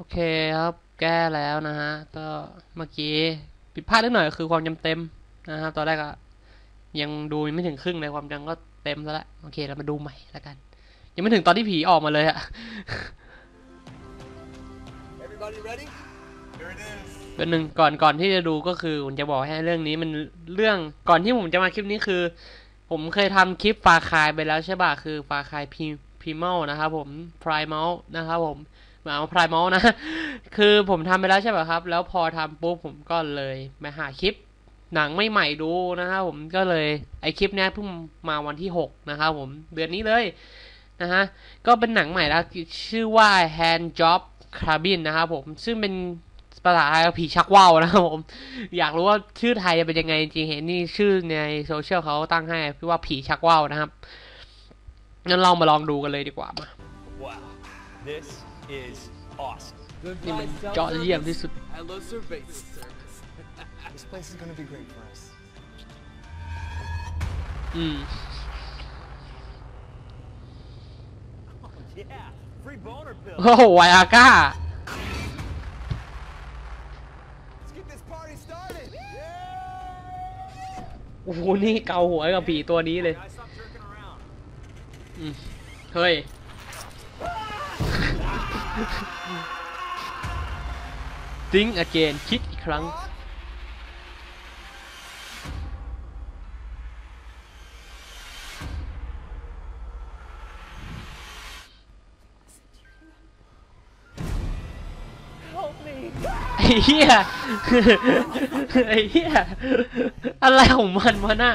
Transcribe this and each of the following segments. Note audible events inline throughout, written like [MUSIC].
โอเคครับ แก้แล้วนะฮะ ก็เมื่อกี้ผิดพลาดนิดหน่อยคือความจำเต็มนะครับ ตอนแรกอะยังดูไม่ถึงครึ่งเลยความจำก็เต็มแล้วละโอเคเรามาดูใหม่แล้วกัน ยังไม่ถึงตอนที่ผีออกมาเลยอะ Everybody ready? Here it is. เป็นหนึ่งก่อนก่อนที่จะดูก็คือผมจะบอกให้เรื่องนี้มันเรื่องก่อนที่ผมจะมาคลิปนี้คือ ผมเคยทำคลิปฟาคายไปแล้วใช่ป่ะคือฟาคายพีพีเมลนะครับผมพรายเมลนะครับผม หมายว่าพรายเมลนะ คือผมทำไปแล้วใช่ป่ะครับ แล้วพอทำปุ๊บผมก็เลยมาหาคลิปหนังไม่ใหม่ดูนะครับผมก็เลยไอคลิปเนี้ยเพิ่งมาวันที่หกนะครับผมเดือนนี้เลยนะฮะก็เป็นหนังใหม่แล้วชื่อว่า Hand Job Cabin นะครับผมซึ่งเป็นภาษาไทยผีชักว่าวนะครับผม อยากรู้ว่าชื่อไทยจะเป็นยังไงจริงเห็นนี่ชื่อในโซเชียลเขาตั้งให้พี่ว่าผีชักว่าวนะครับงั้นเรามาลองดูกันเลยดีกว่ามา Wow, this is awesome. นี่มันยอดเยี่ยมที่สุด Hello, Surveillance Service. This place is gonna be great for us. อืม Oh, yeah, free boner pills. โอ้โหไวอาก้า Let's get this party started! โอ้โหนี่เกาหัวกับผีตัวนี้เลย Guys, stop jerking around. อืมเฮ้ย Think again คิดอีกครั้ง ไอ้เหี้ย ไอ้เหี้ย อะไรของมันวะน่ะ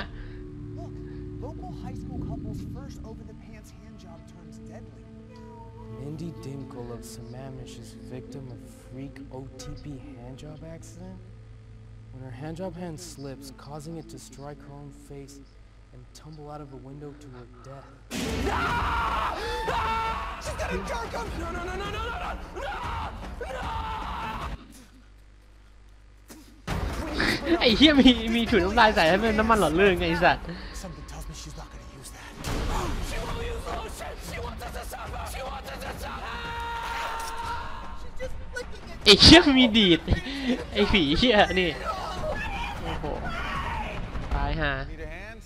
Mindy Dinkle of Sammamish is victim of freak OTP handjob accident? When her handjob hand slips, causing it to strike her own face and tumble out of a window to her death. She's gonna jerk him! No, no, no, no, no, no, no! ไอ้เหี้ยมีมีถุงน้ำลายใส่ให้มันน้ำมันหล่อลื่นไงไอ้สัตว์ ไอ้เหี้ยมีดีด ไอ้ผีเหี้ยนี่ โอ้โห ตายห่า Need a hand?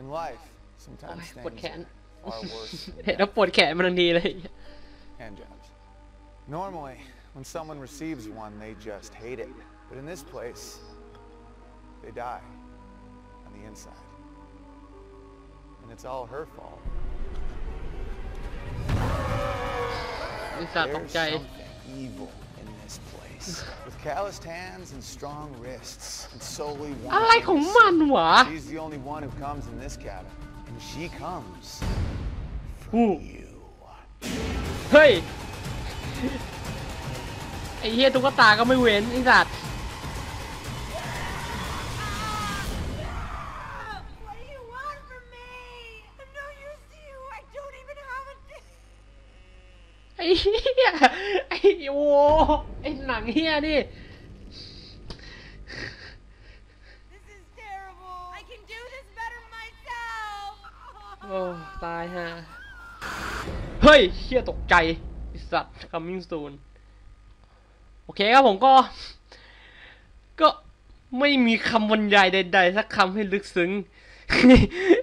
In life, sometimes Ôi, quật things khẽn. are far worse than เห็นแล้วปวดแขนมันทันทีเลย [LAUGHS] hand jobs. Normally, when someone receives one, they just hate it. But in this place, they die on the inside. And it's all her fault. สัตว์ตกใจ With calloused hands and strong wrists, and solely one อะไรของมันวะ She's the only one who comes in this cabin. And she comes อู้ for you. เฮ้ยไอ้เหี้ยตุ๊กตาก็ไม่เว้นไอ้สัตว์ เหี้ยไอ้โวไอ้หนังเหี้ยนี่ This is terrible. I can do this better myself. โอ้ตายฮะ เฮ้ยเฮียตกใจไอ้สัตว์ coming soon โอเคครับผมก็ ก็ไม่มีคำบรรยายใด ๆ สักคำให้ลึกซึ้ง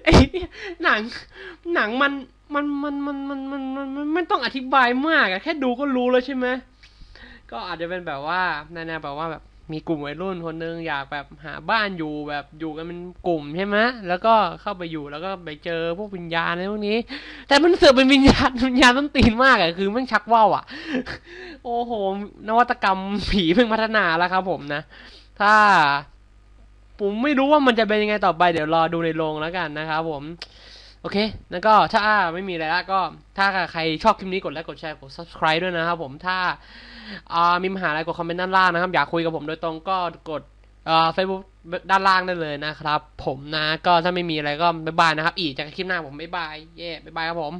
ไอ้เหี้ยหนัง หนังมัน มันมันมันมันมันมันมันไม่ต้องอธิบายมากอะแค่ดูก็รู้แล้วใช่ไหมก็อาจจะเป็นแบบว่าแนวๆแบบว่าแบบมีกลุ่มวัยรุ่นคนนึงอยากแบบหาบ้านอยู่แบบอยู่กันเป็นกลุ่มใช่ไหมแล้วก็เข้าไปอยู่แล้วก็ไปเจอพวกวิญญาณอะไรพวกนี้ แต่มันเสือกเป็นวิญญาณวิญญาณต้นตีนมากอะคือแมันชักว่าวอะโอ้โห นวัตกรรมผีเพิ่งพัฒนาแล้วครับผมนะ ถ้า ผมไม่รู้ว่ามันจะเป็นยังไงต่อไปเดี๋ยวรอดูในโรงแล้วกันนะครับผม โอเค แล้วก็ถ้าไม่มีอะไรแล้วก็ถ้าใครชอบคลิปนี้กดไลค์กดแชร์กด subscribe ด้วยนะครับผมถ้าามีปัญหาอะไรกดคอมเมนต์ด้านล่างนะครับ อยากคุยกับผมโดยตรงก็กดเฟซบุ๊กด้านล่างได้เลยนะครับ ผมนะก็ถ้าไม่มีอะไรก็บ๊ายบายนะครับ อีกจากคลิปหน้าผมบ๊ายบายเย่บ๊ายบายครับผม